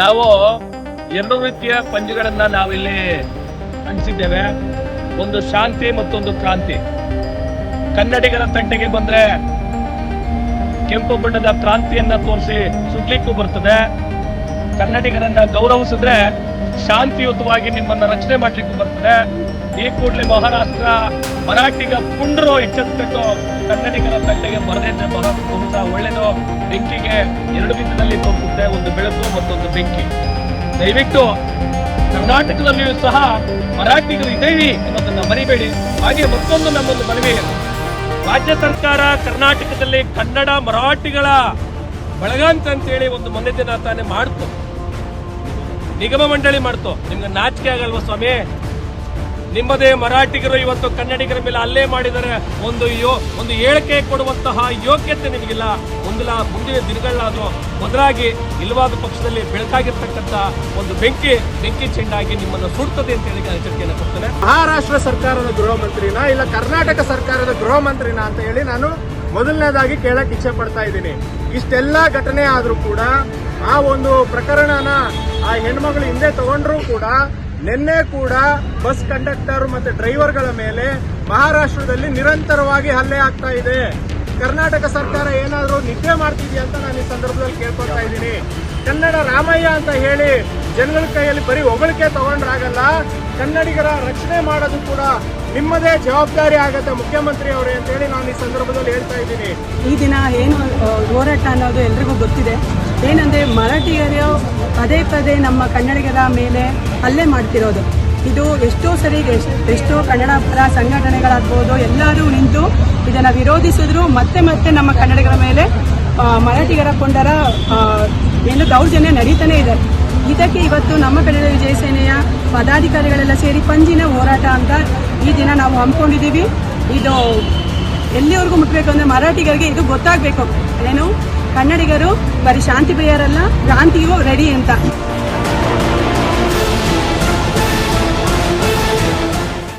ನಾವು ಎರಡು ರೀತಿಯ ಪಂಜುಗಳನ್ನ ನಾವಿಲ್ಲಿ ಅಂಟಿಸಿದ್ದೇವೆ ಒಂದು ಶಾಂತಿ ಮತ್ತೊಂದು ಕ್ರಾಂತಿ. ಕನ್ನಡಿಗರ ತಂಟೆಗೆ ಬಂದ್ರೆ ಕೆಂಪು ಬಣ್ಣದ ಕ್ರಾಂತಿಯನ್ನ ತೋರಿಸಿ ಸುಡ್ಲಿಕ್ಕೂ ಬರ್ತದೆ. ಕನ್ನಡಿಗರನ್ನ ಗೌರವಿಸಿದ್ರೆ ಶಾಂತಿಯುತವಾಗಿ ನಿಮ್ಮನ್ನ ರಚನೆ ಮಾಡ್ಲಿಕ್ಕೆ ಬರ್ತದೆ. ಈ ಕೂಡಲೇ ಮಹಾರಾಷ್ಟ್ರ ಮರಾಠಿಗ ಪುಂಡ್ರು ಎಚ್ಚೆತ್ತುಕೊಂಡು ಕನ್ನಡಿಗರ ತಂಡೆಗೆ ಬಹಳ ಬಹುಶಃ ಒಳ್ಳೆಯದು ಬೆಂಕಿಗೆ ಎರಡು ವಿಧದಲ್ಲಿ ತೋರಿಸುತ್ತೆ, ಒಂದು ಬೆಳಕು ಮತ್ತೊಂದು ಬೆಂಕಿ. ದಯವಿಟ್ಟು ಕರ್ನಾಟಕದಲ್ಲಿಯೂ ಸಹ ಮರಾಠಿಗರು ಇದ್ದೀವಿ ಅನ್ನೋದನ್ನ ಮರಿಬೇಡಿ. ಹಾಗೆ ಮತ್ತೊಂದು ನಮ್ಮೊಂದು ಮನವಿ, ರಾಜ್ಯ ಸರ್ಕಾರ ಕರ್ನಾಟಕದಲ್ಲಿ ಕನ್ನಡ ಮರಾಠಿಗಳ ಬಳಗಾಂತ ಅಂತೇಳಿ ಒಂದು ಮೊನ್ನೆ ದಿನ ತಾನೇ ಮಾಡ್ತು. ನಿಗಮ ಮಂಡಳಿ ಮಾಡ್ತು. ನಿಮ್ಗೆ ನಾಚಿಕೆ ಆಗಲ್ವ ಸ್ವಾಮಿ? ನಿಮ್ಮದೇ ಮರಾಠಿಗರು ಇವತ್ತು ಕನ್ನಡಿಗರ ಮೇಲೆ ಅಲ್ಲೇ ಮಾಡಿದರೆ ಒಂದು ಯೋ, ಒಂದು ಹೇಳಿಕೆ ಕೊಡುವಂತಹ ಯೋಗ್ಯತೆ ನಿಮಗಿಲ್ಲ. ಮುಂದಿನ ಮುಂದಿನ ದಿನಗಳಾದ್ರೂ ಮೊದಲಾಗಿ ಇಲ್ಲವಾದ ಪಕ್ಷದಲ್ಲಿ ಬೆಳಕಾಗಿರ್ತಕ್ಕಂಥ ಒಂದು ಬೆಂಕಿ ಬೆಂಕಿ ಚೆಂಡಾಗಿ ನಿಮ್ಮನ್ನು ಸುಡ್ತದೆ ಅಂತ ಹೇಳಿ ಎಚ್ಚರಿಕೆಯನ್ನು ಕೊಡ್ತೇನೆ. ಮಹಾರಾಷ್ಟ್ರ ಸರ್ಕಾರದ ಗೃಹ ಮಂತ್ರಿನ ಇಲ್ಲ ಕರ್ನಾಟಕ ಸರ್ಕಾರದ ಗೃಹ ಮಂತ್ರಿನ ಅಂತ ಹೇಳಿ ನಾನು ಮೊದಲನೇದಾಗಿ ಕೇಳಕ್ಕೆ ಇಚ್ಛೆ ಪಡ್ತಾ ಇದ್ದೀನಿ. ಇಷ್ಟೆಲ್ಲ ಘಟನೆ ಆದರೂ ಕೂಡ ಆ ಒಂದು ಪ್ರಕರಣನ ಆ ಹೆಣ್ಮಗಳು ಹಿಂದೆ ತಗೊಂಡ್ರು ಕೂಡ, ನಿನ್ನೆ ಕೂಡ ಬಸ್ ಕಂಡಕ್ಟರ್ ಮತ್ತೆ ಡ್ರೈವರ್ಗಳ ಮೇಲೆ ಮಹಾರಾಷ್ಟ್ರದಲ್ಲಿ ನಿರಂತರವಾಗಿ ಹಲ್ಲೆ ಆಗ್ತಾ ಇದೆ. ಕರ್ನಾಟಕ ಸರ್ಕಾರ ಏನಾದರೂ ನಿದ್ದೆ ಮಾಡ್ತಿದೆಯಾ ಅಂತ ನಾನು ಈ ಸಂದರ್ಭದಲ್ಲಿ ಕೇಳ್ಕೊಳ್ತಾ ಇದ್ದೀನಿ. ಕನ್ನಡ ರಾಮಯ್ಯ ಅಂತ ಹೇಳಿ ಜನಗಳ ಕೈಯಲ್ಲಿ ಬರೀ ಹೊಗಳಿಕೆ ತಗೊಂಡ್ರಾಗಲ್ಲ ಕನ್ನಡಿಗರ ರಕ್ಷಣೆ ಮಾಡೋದು ಕೂಡ ನಿಮ್ಮದೇ ಜವಾಬ್ದಾರಿ ಆಗತ್ತೆ ಮುಖ್ಯಮಂತ್ರಿ ಅವರೇ ಅಂತೇಳಿ ನಾನು ಈ ಸಂದರ್ಭದಲ್ಲಿ ಹೇಳ್ತಾ ಇದ್ದೀನಿ. ಈ ದಿನ ಏನು ಹೋರಾಟ ಅನ್ನೋದು ಎಲ್ರಿಗೂ ಗೊತ್ತಿದೆ. ಏನಂದರೆ ಮರಾಠಿಗರು ಪದೇ ಪದೇ ನಮ್ಮ ಕನ್ನಡಿಗರ ಮೇಲೆ ಹಲ್ಲೆ ಮಾಡ್ತಿರೋದು. ಇದು ಎಷ್ಟೋ ಸರಿ ಎಷ್ಟು ಕನ್ನಡ ಪರ ಸಂಘಟನೆಗಳಾಗ್ಬೋದು, ಎಲ್ಲರೂ ನಿಂತು ಇದನ್ನು ವಿರೋಧಿಸಿದ್ರು. ಮತ್ತೆ ಮತ್ತೆ ನಮ್ಮ ಕನ್ನಡಿಗರ ಮೇಲೆ ಮರಾಠಿಗರ ಕೊಂಡರ ಏನು ದೌರ್ಜನ್ಯ ನಡೀತಾನೆ ಇದೆ. ಇದಕ್ಕೆ ಇವತ್ತು ನಮ್ಮ ಕನ್ನಡ ವಿಜಯ ಸೇನೆಯ ಪದಾಧಿಕಾರಿಗಳೆಲ್ಲ ಸೇರಿ ಪಂಜಿನ ಹೋರಾಟ ಅಂತ ಈ ದಿನ ನಾವು ಹಮ್ಮಿಕೊಂಡಿದ್ದೀವಿ. ಇದು ಎಲ್ಲಿವರೆಗೂ ಮುಟ್ಬೇಕು ಅಂದರೆ ಮರಾಠಿಗರಿಗೆ ಇದು ಗೊತ್ತಾಗಬೇಕು. ಏನು ಕನ್ನಡಿಗರು ಬರೀ ಶಾಂತಿ ಪ್ರಿಯರಲ್ಲ ಕ್ರಾಂತಿಗೂ ರೆಡಿ ಅಂತ.